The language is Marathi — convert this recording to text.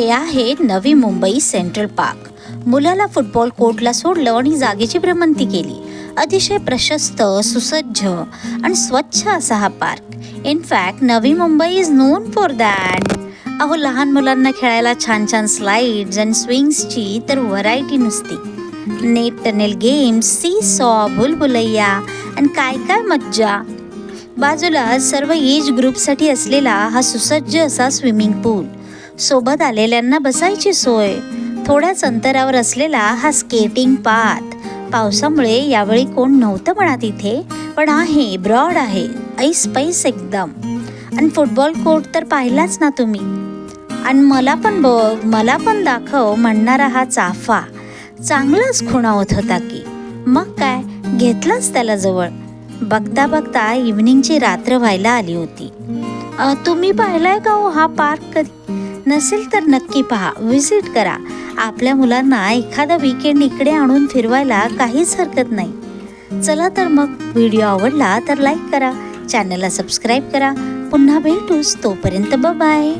हे आहे नवी मुंबई सेंट्रल पार्क. मुलाला फुटबॉल कोर्टला सोडलं आणि जागेची भ्रमंती केली. अतिशय प्रशस्त सुसज्ज आणि स्वच्छ असा हा park. In fact Navi Mumbai is known for that अहो लहान मुलांना खेळायला छान छान स्लाइड्स आणि स्विंग्सची तर व्हरायटी नुसती. Net tunnel games see saw बुलबुलैया आणि काय काय मज्जा. बाजूला सर्व एज ग्रुपसाठी असलेला हा सुसज्ज असा स्विमिंग पूल सोबत आलेल्यांना बसायची सोय. थोड्याच अंतरावर असलेला हा स्केटिंग पाथ पावसामुळे यावेळी कोण नव्हतं म्हणा तिथे पण आहे ब्रॉड आहे ऐस पैस एकदम. आणि फुटबॉल कोर्ट तर पाहिलाच ना तुम्ही. आणि मला पण बघ मला पण दाखव म्हणणारा हा चाफा. चांगलाच खुणावत होता की. मग काय घेतलाच त्याला जवळ. बघता बघता इव्हनिंगची रात्र व्हायला आली होती. तुम्ही पाहिलाय का हो हा पार्क कधी? नसेल तर नक्की पहा. व्हिजिट करा. आपल्या मुलांना एखादा विकेंड इकडे आणून फिरवायला काहीच हरकत नाही. चला तर मग व्हिडिओ आवडला तर लाईक करा. चॅनलला सबस्क्राईब करा. पुन्हा भेटूच तोपर्यंत बाय